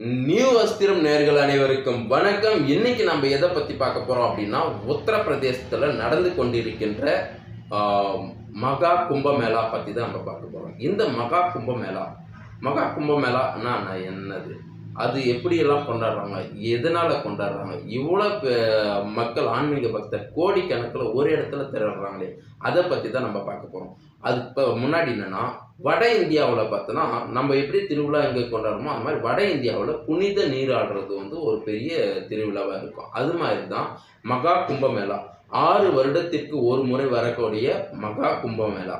New வஸ்திரம் நேர்கள் அனைவருக்கும் வணக்கம். இன்னைக்கு நம்ம எதை பத்தி பார்க்க போறோம் அப்படின்னா உத்தரப்பிரதேசத்துல நடந்து கொண்டிருக்கின்ற மகா கும்பமேளா பத்தி தான் நம்ம பார்க்க போறோம். இந்த மகா கும்பமேளா மகா கும்பமேளானா நான் என்னது? அது எப்படியெல்லாம் கொண்டாடுறாங்க? எதனால கொண்டாடுறாங்க? இவ்வளோ மக்கள் ஆன்மீக பக்தர் கோடிக்கணக்கில் ஒரு இடத்துல திரடுறாங்களே அதை பற்றி தான் நம்ம பார்க்க போகிறோம் அது இப்போ முன்னாடி என்னன்னா வட இந்தியாவில் பார்த்தோன்னா நம்ம எப்படி திருவிழா எங்கே கொண்டாடுறோமோ அது மாதிரி வட இந்தியாவில் புனித நீராடுறது வந்து ஒரு பெரிய திருவிழாவாக இருக்கும். அது மாதிரி தான் மகா கும்பமேளா. ஆறு வருடத்திற்கு ஒரு முறை வரக்கூடிய மகா கும்பமேளா.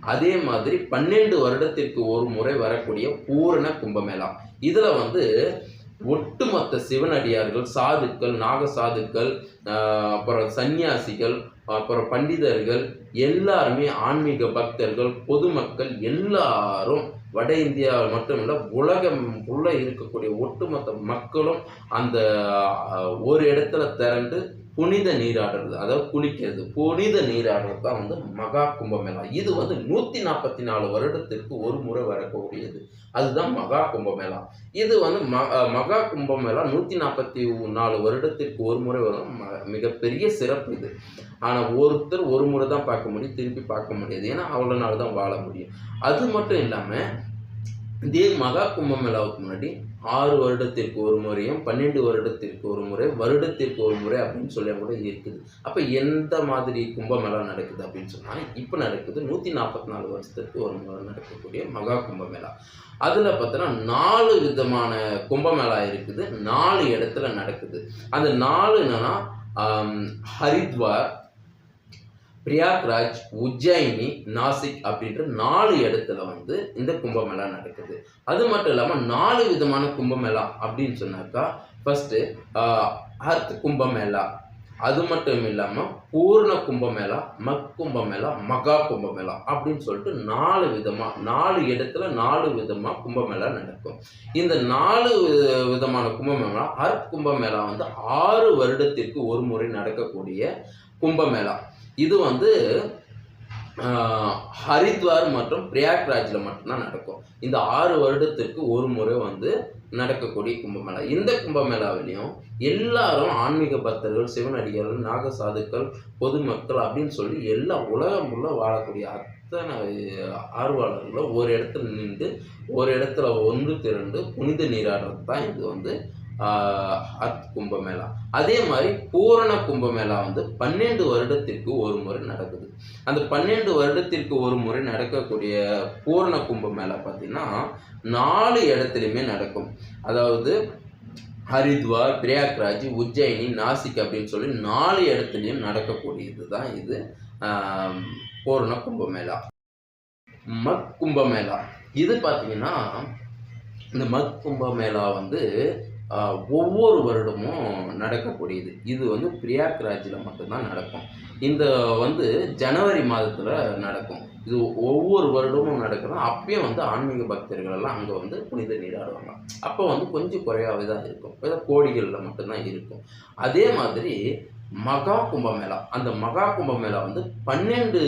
அதே மாதிரி பன்னெண்டு வருடத்திற்கு ஒரு முறை வரக்கூடிய பூரண கும்பமேளா. இதில் வந்து ஒட்டுமொத்த சிவனடியார்கள் சாதுக்கள் நாக சாதுக்கள் அப்புறம் சன்னியாசிகள் அப்புறம் பண்டிதர்கள் எல்லாருமே ஆன்மீக பக்தர்கள் பொதுமக்கள் எல்லாரும் வட இந்தியாவில் மட்டும் இல்லை உலகம் உள்ள இருக்கக்கூடிய ஒட்டுமொத்த மக்களும் அந்த ஒரு இடத்துல திரண்டு புனித நீராடுறது அதாவது குளிக்கிறது. புனித நீராடுறது தான் வந்து மகா கும்பமேளா. இது வந்து நூற்றி நாற்பத்தி நாலு வருடத்திற்கு ஒரு முறை வரக்கூடியது. அதுதான் மகா கும்பமேளா. இது வந்து ம மகா கும்பமேளா நூற்றி நாற்பத்தி நாலு வருடத்திற்கு ஒரு முறை வரும். ம- மிகப்பெரிய சிறப்பு இது. ஆனால் ஒருத்தர் ஒரு முறை தான் பார்க்க முடியும் திருப்பி பார்க்க முடியாது. ஏன்னா அவ்வளோ நாள் தான் வாழ முடியும். அது மட்டும் இல்லாமல் இதே மகா கும்பமேளாவுக்கு முன்னாடி ஆறு வருடத்திற்கு ஒரு முறையும் பன்னெண்டு வருடத்திற்கு ஒரு முறை வருடத்திற்கு ஒரு முறை அப்படின்னு சொல்லி கூட இருக்குது. அப்போ எந்த மாதிரி கும்பமேளா நடக்குது அப்படின்னு சொன்னால் இப்போ நடக்குது நூற்றி நாற்பத்தி நாலு வருஷத்துக்கு ஒரு முறை நடக்கக்கூடிய மகா கும்பமேளா. அதில் பார்த்தோன்னா நாலு விதமான கும்பமேளா இருக்குது நாலு இடத்துல நடக்குது. அந்த நாலு என்னன்னா ஹரித்வார் பிரயாக்ராஜ் உஜ்ஜயினி நாசிக் அப்படின்ற நாலு இடத்துல வந்து இந்த கும்பமேளா நடக்குது. அது மட்டும் இல்லாமல் நாலு விதமான கும்பமேளா அப்படின்னு சொன்னாக்கா ஃபர்ஸ்ட்டு அர்த் கும்பமேளா. அது மட்டும் இல்லாமல் பூர்ண கும்பமேளா மக் கும்பமேளா மகா கும்பமேளா அப்படின்னு சொல்லிட்டு நாலு விதமாக நாலு இடத்துல நாலு விதமாக கும்பமேளா நடக்கும். இந்த நாலு வி- விதமான கும்பமேளா அர்த் கும்பமேளா வந்து ஆறு வருடத்திற்கு ஒரு முறை நடக்கக்கூடிய கும்பமேளா. இது வந்து ஹரித்வார் மற்றும் பிரயாக்ராஜில் மட்டும்தான் நடக்கும். இந்த ஆறு வருடத்திற்கு ஒரு முறை வந்து நடக்கக்கூடிய கும்பமேளா. இந்த கும்பமேளாவிலையும் எல்லாரும் ஆன்மீக பக்தர்கள் சிவனடியார்கள் நாக சாதுக்கள் பொதுமக்கள் அப்படின்னு சொல்லி எல்லா உலகம் உள்ள வாழக்கூடிய அத்தனை ஆர்வலர்களும் ஒரு இடத்துல நின்று ஒரு இடத்துல ஒன்று திரண்டு புனித நீராடுறது தான் இது வந்து அத் கும்பமேளா. அதே மாதிரி பூரண கும்பமேளா வந்து பன்னெண்டு வருடத்திற்கு ஒரு முறை நடக்குது. அந்த பன்னெண்டு வருடத்திற்கு ஒரு முறை நடக்கக்கூடிய பூரண கும்பமேளா பார்த்தீங்கன்னா நாலு இடத்துலையுமே நடக்கும். அதாவது ஹரித்வார் பிரயாக்ராஜ் உஜ்ஜயினி நாசிக் அப்படின்னு சொல்லி நாலு இடத்துலையும் நடக்கக்கூடியது தான் இது பூரண கும்பமேளா. மத் கும்பமேளா. இது பார்த்தீங்கன்னா இந்த மத் கும்பமேளா வந்து ஒவ்வொரு வருடமும் நடக்கக்கூடியது. இது வந்து பிரயாக்ராஜில் மட்டும்தான் நடக்கும். இந்த வந்து ஜனவரி மாதத்தில் நடக்கும். இது ஒவ்வொரு வருடமும் நடக்கிறோம். அப்பயும் வந்து ஆன்மீக பக்தர்கள் எல்லாம் அங்கே வந்து புனித நீராடுவாங்க அப்போ வந்து கொஞ்சம் குறையாவே தான் இருக்கும். ஏதோ கோடிகளில் மட்டும்தான் இருக்கும். அதே மாதிரி மகா கும்பமேளா. அந்த மகா கும்பமேளா வந்து பன்னெண்டு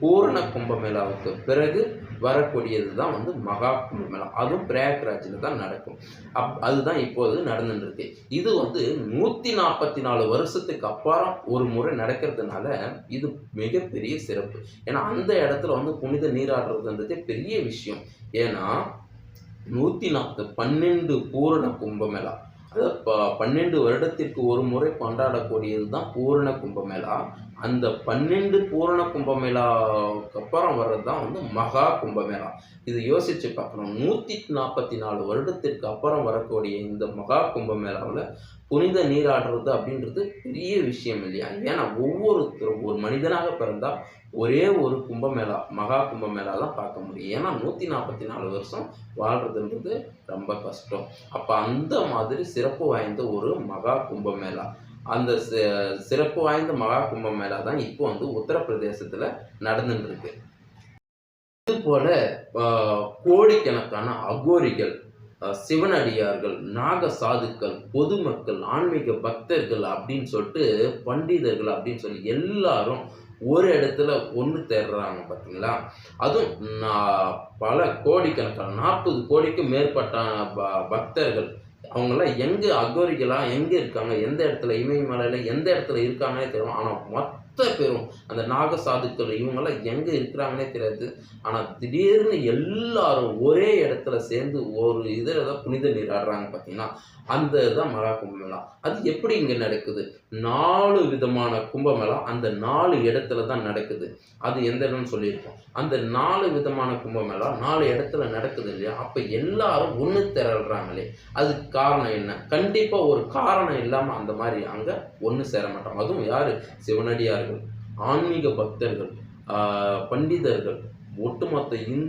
பூரண கும்பமேளாவுக்கு பிறகு வரக்கூடியது தான் வந்து மகா கும்பமேளா அதுவும் பிரயாக்ராஜில் தான் நடக்கும். அப் அதுதான் இப்போது நடந்துட்டு இது வந்து நூற்றி நாற்பத்தி நாலு வருஷத்துக்கு அப்புறம் ஒரு முறை நடக்கிறதுனால இது மிகப்பெரிய சிறப்பு. ஏன்னா அந்த இடத்துல வந்து புனித நீராடுறதுன்றதே பெரிய விஷயம். ஏன்னா நூற்றி நாற்பது பன்னெண்டு பூரண கும்பமேளா. அதாவது ப பன்னெண்டு வருடத்திற்கு ஒரு முறை கொண்டாடக்கூடியது தான் பூரண கும்பமேளா. அந்த பன்னெண்டு பூரண கும்பமேளாவுக்கு அப்புறம் வர்றது தான் வந்து மகா கும்பமேளா. இது யோசிச்சு பார்க்கணும். நூற்றி நாற்பத்தி நாலு வருடத்திற்கு அப்புறம் வரக்கூடிய இந்த மகா கும்பமேளாவில் புனித நீராடுறது அப்படின்றது பெரிய விஷயம் இல்லையா? ஏன்னா ஒவ்வொருத்தரும் ஒரு மனிதனாக பிறந்தால் ஒரே ஒரு கும்பமேளா மகா கும்பமேளா தான் பார்க்க முடியும். ஏன்னா நூற்றி நாற்பத்தி நாலு வருஷம் வாழ்றதுன்றது ரொம்ப கஷ்டம். அப்போ அந்த மாதிரி சிறப்பு வாய்ந்த ஒரு மகா கும்பமேளா. அந்த சிறப்பு வாய்ந்த மகா கும்பமேளா தான் இப்போ வந்து உத்தரப்பிரதேசத்தில் நடந்துட்டு இருக்கு இது போல கோடிக்கணக்கான அகோரிகள் சிவனடியார்கள் நாக சாதுக்கள் பொதுமக்கள் ஆன்மீக பக்தர்கள் அப்படின்னு சொல்லிட்டு பண்டிதர்கள் அப்படின்னு சொல்லி எல்லாரும் ஒரு இடத்துல ஒன்று தேடுறாங்க பார்த்தீங்களா அதுவும் நான் பல கோடிக்கணக்கான நாற்பது கோடிக்கும் மேற்பட்ட ப- பக்தர்கள் அவங்கெல்லாம் எங்கே அகோரிகளாக எங்கே இருக்காங்க? எந்த இடத்துல இமயமலையில் எந்த இடத்துல இருக்காங்கன்னே தெரியும் ஆனால் மொத்த பேரும் அந்த நாக சாதுக்கள் இவங்கெல்லாம் எங்கே இருக்கிறாங்கன்னே தெரியாது. ஆனால் திடீர்னு எல்லாரும் ஒரே இடத்துல சேர்ந்து ஒரு இதில் தான் புனித நீராடுறாங்க பார்த்தீங்கன்னா அந்த இதுதான் மகா கும்பமேளா. அது எப்படி இங்கே நடக்குது? நாலு விதமான கும்பமேளா அந்த நாலு இடத்துல தான் நடக்குது. அது எந்த இடம்னு சொல்லியிருக்கோம். அந்த நாலு விதமான கும்பமேளா நாலு இடத்துல நடக்குது இல்லையா? அப்போ எல்லாரும் ஒன்று திரள்றாங்களே. அதுக்கு காரணம் என்ன? கண்டிப்பாக ஒரு காரணம் இல்லாமல் அந்த மாதிரி அங்கே ஒன்று சேர மாட்டாங்க. அதுவும் யார்? சிவனடியார்கள் ஆன்மீக பக்தர்கள் பண்டிதர்கள் ஒட்டுமொத்த இந்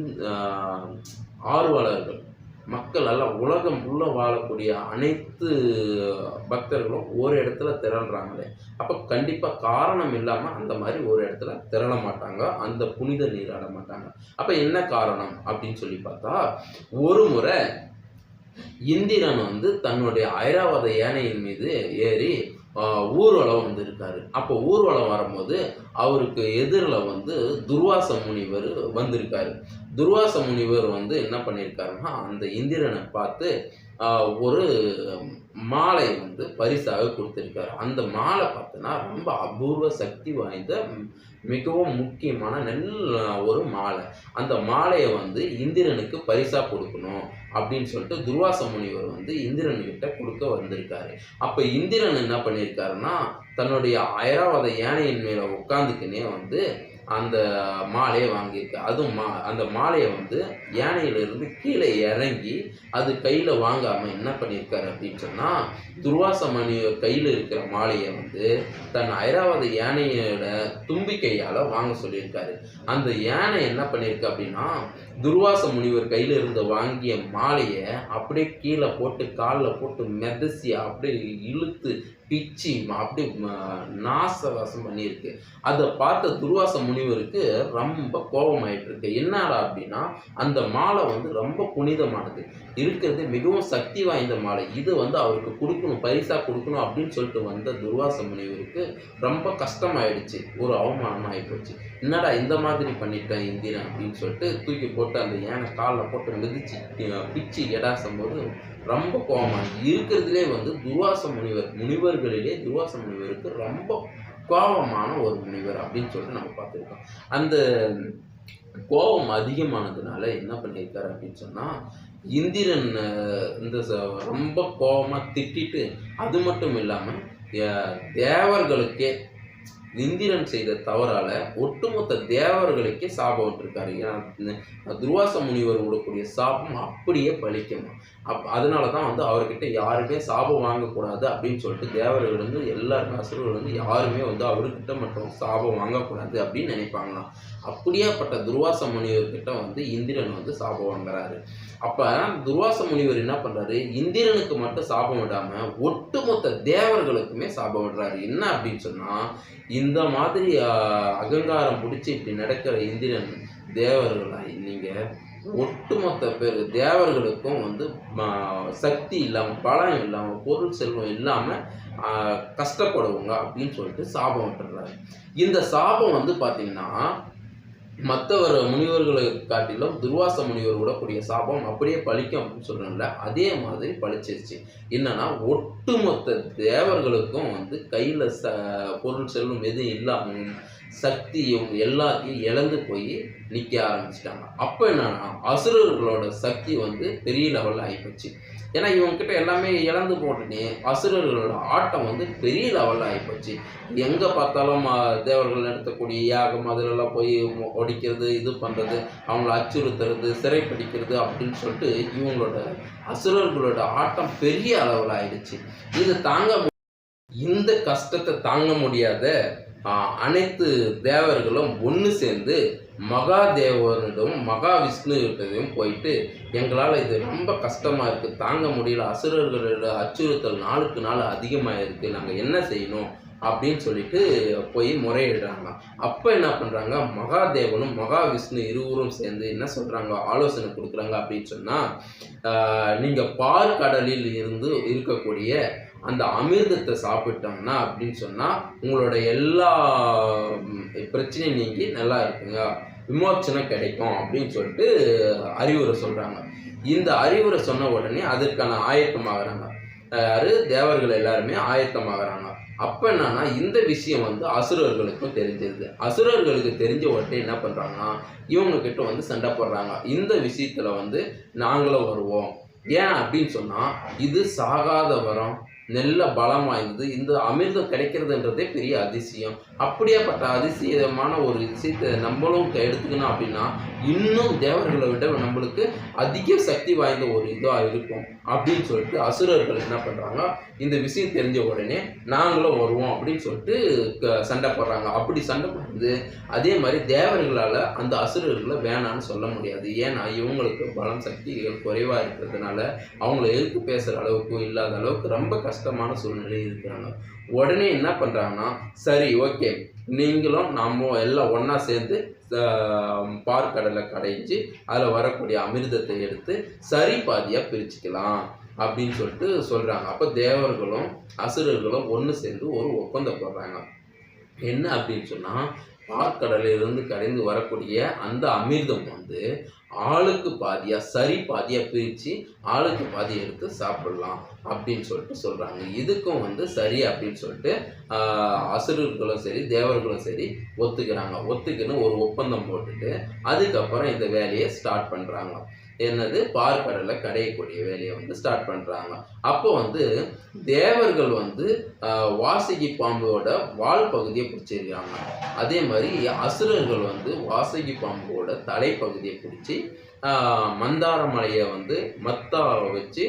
ஆர்வலர்கள். மக்கள் எல்லாம் உலகம் உள்ளே வாழக்கூடிய அனைத்து பக்தர்களும் ஒரு இடத்துல திரள்றாங்களே. அப்போ கண்டிப்பாக காரணம் இல்லாமல் அந்த மாதிரி ஒரு இடத்துல திரள மாட்டாங்க. அந்த புனித நீராட மாட்டாங்க. அப்போ என்ன காரணம் அப்படின்னு சொல்லி பார்த்தா ஒரு முறை இந்திரன் வந்து தன்னுடைய ஐராவத யானையின் மீது ஏறி ஊர்வலம் வந்திருக்காரு. அப்போ ஊர்வலம் வரும்போது அவருக்கு எதிரில் வந்து துர்வாச முனிவர் வந்திருக்காரு. துர்வாச முனிவர் வந்து என்ன பண்ணியிருக்காருன்னா அந்த இந்திரனை பார்த்து ஒரு மாலை வந்து பரிசாக கொடுத்துருக்காரு. அந்த மாலை பார்த்தோன்னா ரொம்ப அபூர்வ சக்தி வாய்ந்த மிகவும் முக்கியமான நல்ல ஒரு மாலை. அந்த மாலையை வந்து இந்திரனுக்கு பரிசாக கொடுக்கணும். அப்படின்னு சொல்லிட்டு துர்வாச முனிவர் வந்து இந்திரன் கிட்ட கொடுக்க வந்திருக்காரு. அப்ப இந்திரன் என்ன பண்ணியிருக்காருன்னா தன்னுடைய ஐராவத யானையின் மேல உட்காந்துக்கினே வந்து அந்த மாலையை வாங்கியிருக்கு. அதுவும் மா அந்த மாலையை வந்து யானையிலிருந்து கீழே இறங்கி அது கையில் வாங்காமல் என்ன பண்ணியிருக்காரு அப்படின்னு சொன்னால் துர்வாச மணி கையில் இருக்கிற மாலையை வந்து தன் ஐராவத யானையோட தும்பிக்கையால் வாங்க சொல்லியிருக்காரு. அந்த யானை என்ன பண்ணியிருக்கு அப்படின்னா துர்வாச முனிவர் கையில் இருந்து வாங்கிய மாலையை அப்படியே கீழே போட்டு காலில் போட்டு மெதசி அப்படியே இழுத்து பிச்சி அப்படியே நாசவாசம் பண்ணியிருக்கு. அதை பார்த்த துர்வாச முனிவருக்கு ரொம்ப கோபமாயிட்டு இருக்கு. என்னடா அப்படின்னா அந்த மாலை வந்து ரொம்ப புனிதமானது. இருக்கிறது மிகவும் சக்தி வாய்ந்த மாலை. இது வந்து அவருக்கு கொடுக்கணும் பரிசாக கொடுக்கணும் அப்படின்னு சொல்லிட்டு வந்த துர்வாச முனிவருக்கு ரொம்ப கஷ்டமாயிடுச்சு. ஒரு அவமானம் ஆகிப்போச்சு என்னடா இந்த மாதிரி பண்ணிட்டேன் இந்திரன் அப்படின்னு சொல்லிட்டு தூக்கி போட்டு அந்த யானை காலில் போட்டு மிதிச்சு பிச்சு எடாசும் போது ரொம்ப கோபமாக இருக்கிறதுலே வந்து துர்வாச முனிவர் முனிவர்களிலே துர்வாச முனிவருக்கு ரொம்ப கோபமான ஒரு முனிவர் அப்படின்னு சொல்லிட்டு நம்ம பார்த்துருக்கோம். அந்த கோபம் அதிகமானதுனால என்ன பண்ணியிருக்காரு அப்படின்னு சொன்னால் இந்திரன் இந்த ரொம்ப கோபமாக திட்டிட்டு அது மட்டும் இல்லாமல் தேவர்களுக்கே இந்திரன் செய்த தவறால ஒட்டுமொத்த தேவர்களுக்கே சாபம் விட்டுருக்காரு. ஏன்னா துர்வாச முனிவர் விடக்கூடிய சாபம் அப்படியே பலிக்கணும் அப் அதனால தான் வந்து அவர்கிட்ட யாருமே சாபம் வாங்கக்கூடாது அப்படின்னு சொல்லிட்டு தேவர்கள் வந்து எல்லாருமே அசுரர்கள் வந்து யாருமே வந்து அவர்கிட்ட மட்டும் சாபம் வாங்கக்கூடாது அப்படின்னு நினைப்பாங்களாம். அப்படியேப்பட்ட துர்வாச முனிவர்கிட்ட வந்து இந்திரன் வந்து சாபம் வாங்குறாரு. அப்போ துர்வாச முனிவர் என்ன பண்ணுறாரு இந்திரனுக்கு மட்டும் சாபம் விடாமல் ஒட்டுமொத்த தேவர்களுக்குமே சாபம் விடுறாரு. என்ன அப்படின்னு சொன்னால் இந்த மாதிரி அகங்காரம் பிடிச்சி இப்படி நடக்கிற இந்திரன் தேவர்களா நீங்கள் ஒட்டுமொத்த பேர் தேவர்களுக்கும் வந்து ஆஹ், சக்தி இல்லாமல் பலம் இல்லாமல் பொருள் செல்வம் இல்லாமல் கஷ்டப்படுவாங்க அப்படின்னு சொல்லிட்டு சாபம் விட்டுறாரு. இந்த சாபம் வந்து பார்த்தீங்கன்னா மற்றவர் முனிவர்களை காட்டிலும் துர்வாச முனிவர் விடக்கூடிய சாபம் அப்படியே பழிக்கும் அப்படின்னு சொல்கிறாங்கல்ல அதே மாதிரி பழிச்சிருச்சு. என்னன்னா ஒட்டுமொத்த தேவர்களுக்கும் வந்து கையில் ச பொருள் செல்லும் எதுவும் இல்லாமல் சக்தி இவங்க எல்லாத்தையும் இழந்து போய் நிற்க ஆரம்பிச்சிட்டாங்க. அப்போ என்னன்னா அசுரர்களோட சக்தி வந்து பெரிய லெவலில் ஆகிப்போச்சு ஏன்னா இவங்ககிட்ட எல்லாமே இழந்து போட்டுட்டு அசுரர்களோட ஆட்டம் வந்து பெரிய லெவலில் ஆகிப்போச்சு எங்கே பார்த்தாலும் தேவர்கள் நடத்தக்கூடிய யாகம் அதிலெல்லாம் போய் ஒடிக்கிறது இது பண்ணுறது அவங்கள அச்சுறுத்துறது சிறைப்பிடிக்கிறது அப்படின்னு சொல்லிட்டு இவங்களோட அசுரர்களோட ஆட்டம் பெரிய அளவில் ஆயிடுச்சு. இது தாங்க இந்த கஷ்டத்தை தாங்க முடியாத அனைத்து தேவர்களும் ஒன்று சேர்ந்து மகாதேவனிடம் மகா போயிட்டு எங்களால் இது ரொம்ப கஷ்டமாக இருக்குது தாங்க முடியல. அசுரர்களோட அச்சுறுத்தல் நாளுக்கு நாள் அதிகமாக இருக்குது நாங்கள் என்ன செய்யணும்? அப்படின்னு சொல்லிட்டு போய் முறையிடுறாங்க. அப்போ என்ன பண்ணுறாங்க மகாதேவனும் மகாவிஷ்ணு இருவரும் சேர்ந்து என்ன சொல்கிறாங்க ஆலோசனை கொடுக்குறாங்க அப்படின்னு சொன்னால் நீங்கள் பார்க்கடலில் இருந்து இருக்கக்கூடிய அந்த அமிர்தத்தை சாப்பிட்டோம்னா அப்படின்னு சொன்னால் உங்களோட எல்லா பிரச்சனையும் நீங்கி நல்லா இருக்குங்க. விமோச்சனம் கிடைக்கும் அப்படின்னு சொல்லிட்டு அறிவுரை சொல்கிறாங்க இந்த அறிவுரை சொன்ன உடனே அதற்கான ஆயத்தமாகறாங்க. யாரு? தேவர்கள் எல்லாருமே ஆயத்தமாகறாங்க. அப்போ என்னன்னா இந்த விஷயம் வந்து அசுரர்களுக்கும் தெரிஞ்சிருது. அசுரர்களுக்கு தெரிஞ்ச உடனே என்ன பண்ணுறாங்கன்னா இவங்க கிட்ட வந்து சண்டை போடுறாங்க. இந்த விஷயத்தில் வந்து நாங்களும் வருவோம். ஏன் அப்படின்னு சொன்னால் இது சாகாத வரம். நல்ல பலம் வாய்ந்தது. இந்த அமிர்தம் கிடைக்கிறதுன்றதே பெரிய அதிசயம். அப்படியேப்பட்ட அதிசயமான ஒரு விஷயத்தை நம்மளும் எடுத்துக்கணும் அப்படின்னா இன்னும் தேவர்களை விட நம்மளுக்கு அதிக சக்தி வாய்ந்த ஒரு இதாக இருக்கும் அப்படின்னு சொல்லிட்டு அசுரர்கள் என்ன பண்ணுறாங்க இந்த விஷயம் தெரிஞ்ச உடனே நாங்களும் வருவோம் அப்படின்னு சொல்லிட்டு க- சண்டை போடுறாங்க. அப்படி சண்டை போடுறது அதே மாதிரி தேவர்களால் அந்த அசுரர்களை வேணான்னு சொல்ல முடியாது. ஏன்னா இவங்களுக்கு பலம் சக்திகள் குறைவாக இருக்கிறதுனால அவங்கள எதிர்த்து பேசுகிற அளவுக்கு இல்லாத அளவுக்கு ரொம்ப கஷ்டமான சூழ்நிலை இருக்கிறாங்க. உடனே என்ன பண்ணுறாங்கன்னா சரி ஓகே. நீங்களும் நம்ம எல்லாம் ஒன்றா சேர்ந்து பார்க்கடலை கடைஞ்சி அதில் வரக்கூடிய அமிர்தத்தை எடுத்து சரி பாதியாக பிரிச்சுக்கலாம் அப்படின்னு சொல்லிட்டு சொல்கிறாங்க அப்போ தேவர்களும் அசுரர்களும் ஒன்று சேர்ந்து ஒரு ஒப்பந்தம் போடுறாங்க. என்ன அப்படின்னு சொன்னால் ஆழ்கடலிலிருந்து கடைந்து வரக்கூடிய அந்த அமிர்தம் வந்து ஆளுக்கு பாதியாக சரி பாதியாக பிரித்து ஆளுக்கு பாதி எடுத்து சாப்பிடலாம் அப்படின்னு சொல்லிட்டு சொல்கிறாங்க இதுக்கும் வந்து சரி அப்படின்னு சொல்லிட்டு அசுரர்களும் சரி தேவர்களும் சரி ஒத்துக்கிறாங்க. ஒத்துக்கின்னு ஒரு ஒப்பந்தம் போட்டுட்டு அதுக்கப்புறம் இந்த வேலையை ஸ்டார்ட் பண்ணுறாங்க என்னது? பார்க்கடலை கடையக்கூடிய வேலையை வந்து ஸ்டார்ட் பண்ணுறாங்க அப்போ வந்து தேவர்கள் வந்து வாசகி பாம்போட வால் பகுதியை பிடிச்சிருக்காங்க. அதே மாதிரி அசுரர்கள் வந்து வாசகி பாம்போட தலைப்பகுதியை பிடிச்சி மந்தார மலையை வந்து மத்தா வச்சு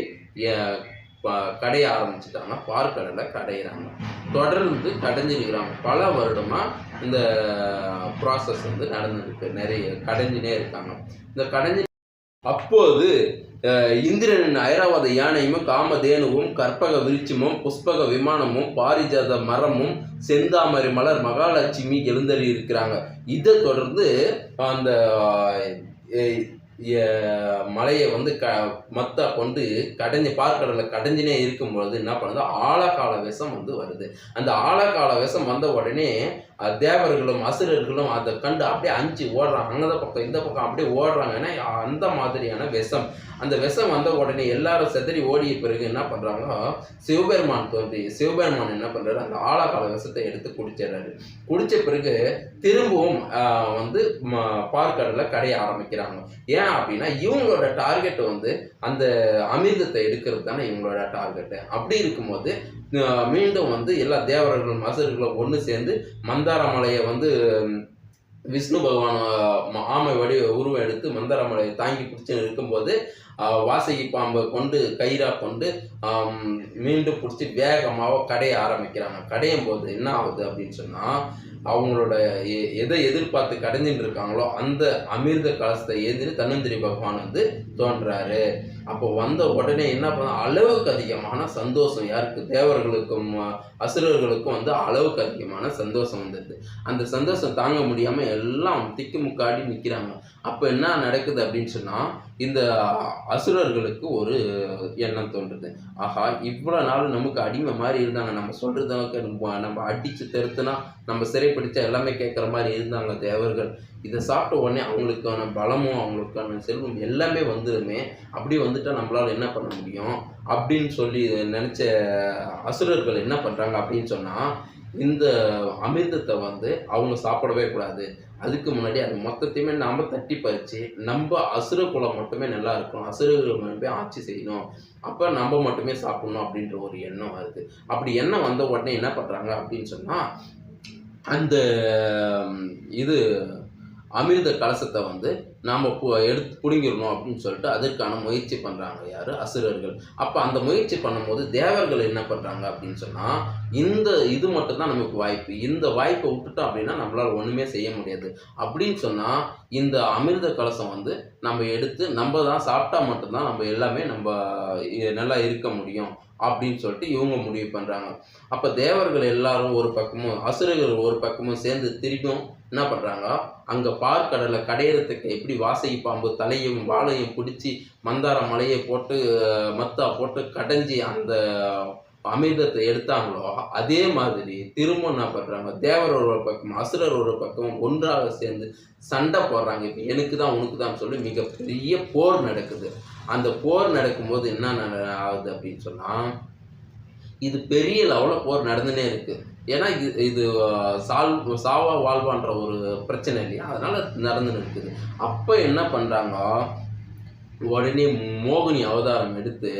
கடைய ஆரம்பிச்சிட்டாங்க. பார்க்கடலை கடையிறாங்க. தொடர்ந்து கடைஞ்சிருக்கிறாங்க. பல வருடமாக இந்த ப்ராசஸ் வந்து நடந்துருக்கு நிறைய கடைஞ்சினே இருக்காங்க. இந்த கடைஞ்சி அப்போது இந்திரனின் ஐராவத யானையும் காமதேனுவும் கற்பக விருட்சமும் புஷ்பக விமானமும் பாரிஜாத மரமும் செந்தாமரை மலர் மகாலட்சுமி எழுந்தறி இருக்கிறாங்க இதை தொடர்ந்து அந்த மலையை வந்து க மத்தா கொண்டு கடைஞ்சி பார்க்கடலை கடைஞ்சினே இருக்கும் பொழுது என்ன பண்ணுது? ஆழகால விஷம் வந்து வருது. அந்த ஆழகால விஷம் வந்த உடனே தேவர்களும் அசுரர்களும் அதை கண்டு அப்படியே அஞ்சு ஓடுறாங்க. அந்த பக்கம் இந்த பக்கம் அப்படியே ஓடுறாங்க ஏன்னா அந்த மாதிரியான விஷம். அந்த விஷம் வந்த உடனே எல்லாரும் செதறி ஓடிய பிறகு என்ன பண்ணுறாங்களோ சிவபெருமான் தோன்றி சிவபெருமான் என்ன பண்ணுறாரு அந்த ஆழகால விஷத்தை எடுத்து குடிச்சிடுறாரு. குடித்த பிறகு திரும்பவும் வந்து ம- கடைய ஆரம்பிக்கிறாங்க. ஏன் அப்படின்னா இவங்களோட டார்கெட் வந்து அந்த அமிர்தத்தை எடுக்கிறது தானே இவங்களோட டார்கெட்டு அப்படி இருக்கும்போது மீண்டும் வந்து எல்லா தேவர்களும் அசுரர்களும் ஒன்று சேர்ந்து மந்தார மலையை வந்து விஷ்ணு பகவான் ஆமை வடி உருவம் எடுத்து மந்தார மலையை தாங்கி பிடிச்சு இருக்கும்போது வாசகி பாம்பை கொண்டு கயிறாக கொண்டு மீண்டும் பிடிச்சி வேகமாக கடைய ஆரம்பிக்கிறாங்க. கடையும் போது என்ன ஆகுது அப்படின்னு சொன்னால் அவங்களோட எ- எதை எதிர்பார்த்து கடைஞ்சிட்டு இருக்காங்களோ அந்த அமிர்த கலசத்தை ஏந்திரி தன்னந்திரி பகவான் வந்து தோன்றாரு. அப்போ வந்த உடனே என்ன பண்ண அளவுக்கு அதிகமான சந்தோஷம் யாருக்கு? தேவர்களுக்கும் அசுரர்களுக்கும் வந்து அளவுக்கு அதிகமான சந்தோஷம் வந்தது அந்த சந்தோஷம் தாங்க முடியாமல் எல்லாம் திக்குமுக்காடி நிற்கிறாங்க அப்போ என்ன நடக்குது அப்படின்னு சொன்னால் இந்த அசுரர்களுக்கு ஒரு எண்ணம் தோன்றுது. ஆஹா இவ்வளோ நாள் நமக்கு அடிமை மாதிரி இருந்தாங்க. நம்ம சொல்றதுக்கு நம்ம நம்ம அடிச்சு தெருத்துனா நம்ம சிறைப்பிடிச்சா எல்லாமே கேட்குற மாதிரி இருந்தாங்க தேவர்கள். இதை சாப்பிட்ட உடனே அவங்களுக்கான பலமும் அவங்களுக்கான செல்வம் எல்லாமே வந்துருமே. அப்படி வந்துட்டா நம்மளால என்ன பண்ண முடியும்? அப்படின்னு சொல்லி நினைச்ச அசுரர்கள் என்ன பண்றாங்க அப்படின்னு சொன்னா இந்த அமிர்தத்தை வந்து அவங்க சாப்பிடவே கூடாது. அதுக்கு முன்னாடி அது மொத்தத்தையுமே நாம் தட்டி பறித்து நம்ம அசுர குலம் மட்டுமே நல்லா இருக்கும். அசுரர்கள் மட்டுமே ஆட்சி செய்யணும். அப்போ நம்ம மட்டுமே சாப்பிடணும் அப்படின்ற ஒரு எண்ணம் வருது. அப்படி எண்ணம் வந்த உடனே என்ன பண்ணுறாங்க அப்படின்னு சொன்னால் அந்த இது அமிர்த கலசத்தை வந்து நாம் எடுத்து பிடுங்கிடணும் அப்படின்னு சொல்லிட்டு அதற்கான முயற்சி பண்ணுறாங்க யார்? அசுரர்கள். அப்போ அந்த முயற்சி பண்ணும்போது தேவர்கள் என்ன பண்ணுறாங்க அப்படின்னு சொன்னால் இந்த இது மட்டும்தான் நமக்கு வாய்ப்பு. இந்த வாய்ப்பை விட்டுட்டோம் அப்படின்னா நம்மளால் ஒன்றுமே செய்ய முடியாது. அப்படின்னு சொன்னால் இந்த அமிர்த கலசம் வந்து நம்ம எடுத்து நம்ம தான் சாப்பிட்டா மட்டும்தான் நம்ம எல்லாமே நம்ம நல்லா இருக்க முடியும் அப்படின்னு சொல்லிட்டு இவங்க முடிவு பண்ணுறாங்க அப்போ தேவர்கள் எல்லாரும் ஒரு பக்கமும் அசுரர்கள் ஒரு பக்கமும் சேர்ந்து திருப்பியும் என்ன பண்ணுறாங்க அங்கே பார்க்கடலை கடையிறதுக்கு எப்படி வாசகி பாம்பு தலையும் வாழையும் பிடிச்சி மந்தார மலையை போட்டு மத்தா போட்டு கடைஞ்சி அந்த அமிர்தத்தை எடுத்தாங்களோ அதே மாதிரி திரும்ப என்ன பண்ணுறாங்க தேவர் ஒரு பக்கம் அசுரர் ஒரு பக்கம் ஒன்றாக சேர்ந்து சண்டை போடுறாங்க. இப்போ எனக்கு தான் உனக்கு தான் சொல்லி மிகப்பெரிய போர் நடக்குது. அந்த போர் நடக்கும்போது என்ன ஆகுது அப்படின்னு சொன்னால் இது பெரிய லெவலில் போர் நடந்துனே இருக்குது ஏன்னா இது இது சால் சாவா வாழ்வான்ற ஒரு பிரச்சனை இல்லையா? அதனால் நடந்து நிற்குது. அப்போ என்ன பண்ணுறாங்க உடனே மோகினி அவதாரம் எடுத்து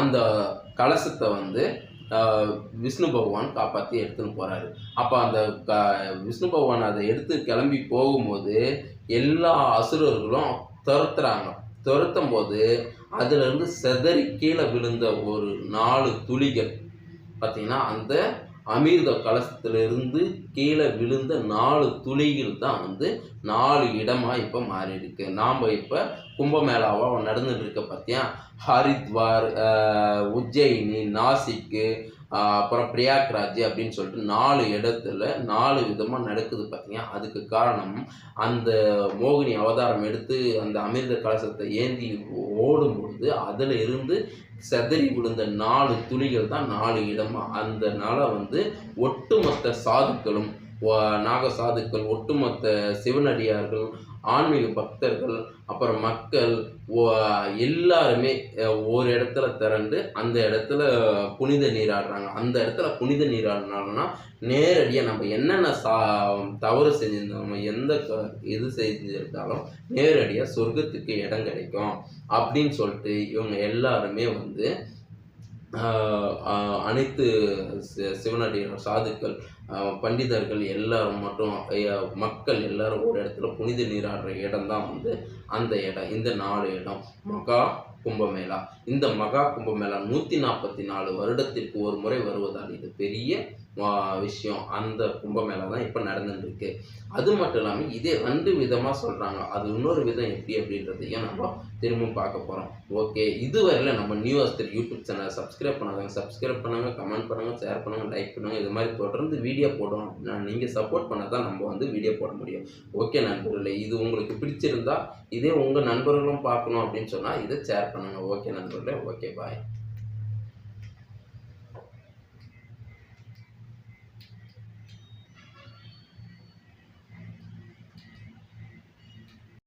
அந்த கலசத்தை வந்து விஷ்ணு பகவான் காப்பாற்றி எடுத்துன்னு போகிறாரு அப்போ அந்த க விஷ்ணு பகவான் அதை எடுத்து கிளம்பி போகும்போது எல்லா அசுரர்களும் துரத்துறாங்க. துரத்தும் போது அதுலேருந்து செதறி கீழே விழுந்த ஒரு நாலு துளிகள் பார்த்தீங்கன்னா அந்த அமிர்த கலசத்திலிருந்து கீழே விழுந்த நாலு துளிகள் தான் வந்து நாலு இடமாக இப்போ மாறி இருக்கு நாம் இப்போ கும்பமேளாவாக நடந்துட்டு இருக்க பார்த்தியா ஹரித்வார் உஜ்ஜயினி நாசிக்கு அப்புறம் பிரயாக்ராஜ் அப்படின்னு சொல்லிட்டு நாலு இடத்துல நாலு விதமாக நடக்குது பார்த்தீங்க அதுக்கு காரணம் அந்த மோகினி அவதாரம் எடுத்து அந்த அமிர்த கலசத்தை ஏந்தி ஓடும்பொழுது அதில் இருந்து செதறி விழுந்த நாலு துளிகள் தான் நாலு இடமா. அதனால வந்து ஒட்டுமொத்த சாதுக்களும் நாக சாதுக்கள் ஒட்டுமொத்த சிவனடியார்கள் ஆன்மீக பக்தர்கள் அப்புறம் மக்கள் எல்லாருமே ஒரு இடத்துல திரண்டு அந்த இடத்துல புனித நீராடுறாங்க அந்த இடத்துல புனித நீராடினாங்கன்னா நேரடியாக நம்ம என்னென்ன சா தவறு செஞ்சிருந்தோம் எந்த க- இது செஞ்சிருந்தாலும் நேரடியாக சொர்க்கத்துக்கு இடம் கிடைக்கும். அப்படின்னு சொல்லிட்டு இவங்க எல்லாருமே வந்து அனைத்து சி- சிவனடியார் சாதுக்கள் பண்டிதர்கள் எல்லாரும் மற்றும் மக்கள் எல்லாரும் ஒரு இடத்துல புனித நீராடுற இடம் தான் வந்து அந்த இடம் இந்த நாலு இடம். மகா கும்பமேளா. இந்த மகா கும்பமேளா நூற்றி நாற்பத்தி நாலு வருடத்திற்கு ஒரு முறை வருவதால் இது பெரிய விஷயம் அந்த கும்பமேளா தான் இப்போ நடந்துட்டுருக்கு. அது மட்டும் இல்லாமல் இதே ரெண்டு விதமாக சொல்கிறாங்க அது இன்னொரு விதம் எப்படி அப்படின்றதையும் நம்ம திரும்பவும் பார்க்க போகிறோம் ஓகே இதுவரையில் நம்ம நியூ அஸ்தர் யூடியூப் சேனலை சப்ஸ்கிரைப் பண்ணாங்க சப்ஸ்கிரைப் பண்ணுங்க கமெண்ட் பண்ணுங்கள் ஷேர் பண்ணுங்கள் லைக் பண்ணுங்க. இது மாதிரி தொடர்ந்து வீடியோ போடுவோம் அப்படின்னா நீங்கள் சப்போர்ட் பண்ணால் தான் நம்ம வந்து வீடியோ போட முடியும். ஓகே நண்பர்களே இது உங்களுக்கு பிடிச்சிருந்தா இதே உங்கள் நண்பர்களும் பார்க்கணும் அப்படின்னு சொன்னால் இதை ஷேர் பண்ணுங்க. ஓகே நண்பர்களே ஓகே பாய்